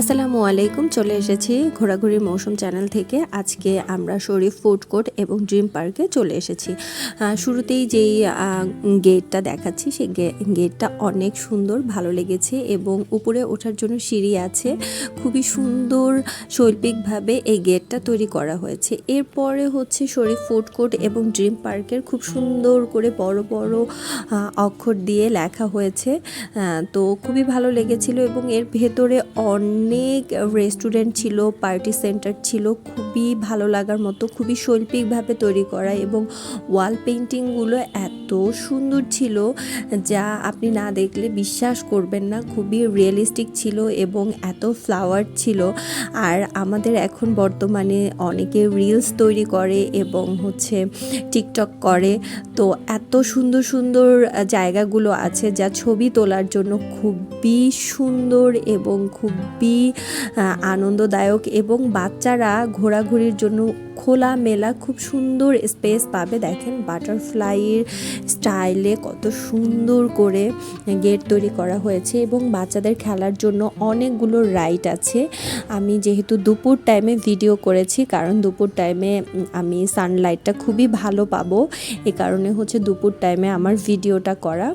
আসসালামু আলাইকুম, চলে এসেছি ঘোরাঘুরির মৌসুম চ্যানেল থেকে। আজকে আমরা শরীফ ফুড কোর্ট এবং ড্রিম পার্কে চলে এসেছি। শুরুতেই যেই গেটটা দেখাচ্ছি, সেই গেটটা অনেক সুন্দর, ভালো লেগেছে এবং উপরে ওঠার জন্য সিঁড়ি আছে। খুবই সুন্দর শৈল্পিকভাবে এই গেটটা তৈরি করা হয়েছে। এরপরে হচ্ছে শরীফ ফুড কোর্ট এবং ড্রিম পার্কের খুব সুন্দর করে বড় বড় অক্ষর দিয়ে লেখা হয়েছে। তো খুবই ভালো লেগেছিল এবং এর ভেতরে অনেক রেস্টুরেন্ট ছিল পার্টি সেন্টার ছিল, খুবই ভালো লাগার মতো, খুবই শৈল্পিকভাবে তৈরি করা এবং ওয়াল পেন্টিংগুলো এত সুন্দর ছিল যা আপনি না দেখলে বিশ্বাস করবেন না, খুবই রিয়েলিস্টিক ছিল এবং এত ফ্লাওয়ার ছিল। আর আমাদের এখন বর্তমানে অনেকে রিলস তৈরি করে এবং হচ্ছে টিকটক করে, তো এত সুন্দর সুন্দর জায়গাগুলো আছে যা ছবি তোলার জন্য খুবই সুন্দর এবং খুবই আনন্দদায়ক এবং বাচ্চারা ঘোরাঘুরির জন্য খোলা মেলা খুব সুন্দর স্পেস পাবে। দেখেন বাটারফ্লাইয়ের স্টাইলে কত সুন্দর করে গেট তৈরি করা হয়েছে এবং বাচ্চাদের খেলার জন্য অনেকগুলো রাইড আছে। আমি যেহেতু দুপুর টাইমে ভিডিও করেছি, কারণ দুপুর টাইমে আমি সানলাইটটা খুবই ভালো পাবো। এ কারণে হচ্ছে দুপুর টাইমে আমার ভিডিওটা করা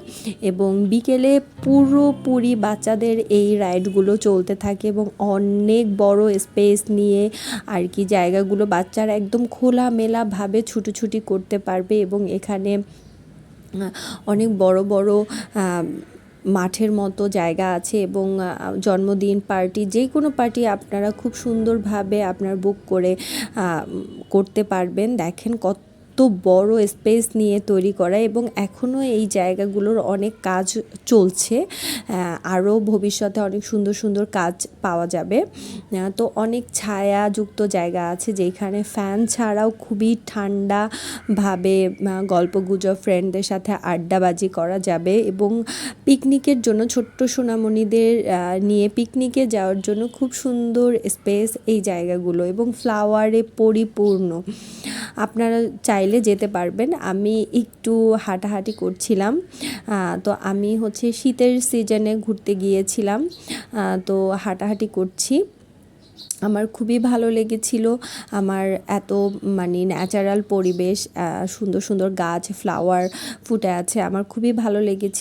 এবং বিকেলে পুরোপুরি বাচ্চাদের এই রাইডগুলো চলতে থাকে এবং অনেক বড় স্পেস নিয়ে আর কি জায়গাগুলো বাচ্চারা একদম খোলামেলাভাবে ছুটোছুটি করতে পারবে এবং এখানে অনেক বড় বড় মাঠের মতো জায়গা আছে এবং জন্মদিন পার্টি, যে কোনো পার্টি আপনারা খুব সুন্দরভাবে আপনার বুক করে করতে পারবেন। দেখেন কত বড় স্পেস নিয়ে তৈরি করা এবং এখনও এই জায়গাগুলোর অনেক কাজ চলছে। আরও ভবিষ্যতে অনেক সুন্দর সুন্দর কাজ পাওয়া যাবে। তো অনেক ছায়াযুক্ত জায়গা আছে যেখানে ফ্যান ছাড়াও খুবই ঠান্ডাভাবে গল্প গুজব ফ্রেন্ডদের সাথে আড্ডাবাজি করা যাবে এবং পিকনিকের জন্য ছোট্ট সোনামণিদের নিয়ে পিকনিকে যাওয়ার জন্য খুব সুন্দর স্পেস এই জায়গাগুলো এবং ফ্লাওয়ারে পরিপূর্ণ। আপনারা চাইলে যেতে পারবেন। আমি একটু হাঁটাহাঁটি করছিলাম তো আমি হচ্ছে শীতের সিজনে ঘুরতে গিয়েছিলাম তো হাঁটাহাঁটি করছি। আমার খুবই ভালো লেগেছিল। আমার এত মানে ন্যাচারাল পরিবেশ সুন্দর সুন্দর গাছ ফ্লাওয়ার ফুটে আছে, আমার খুবই ভালো লেগেছে।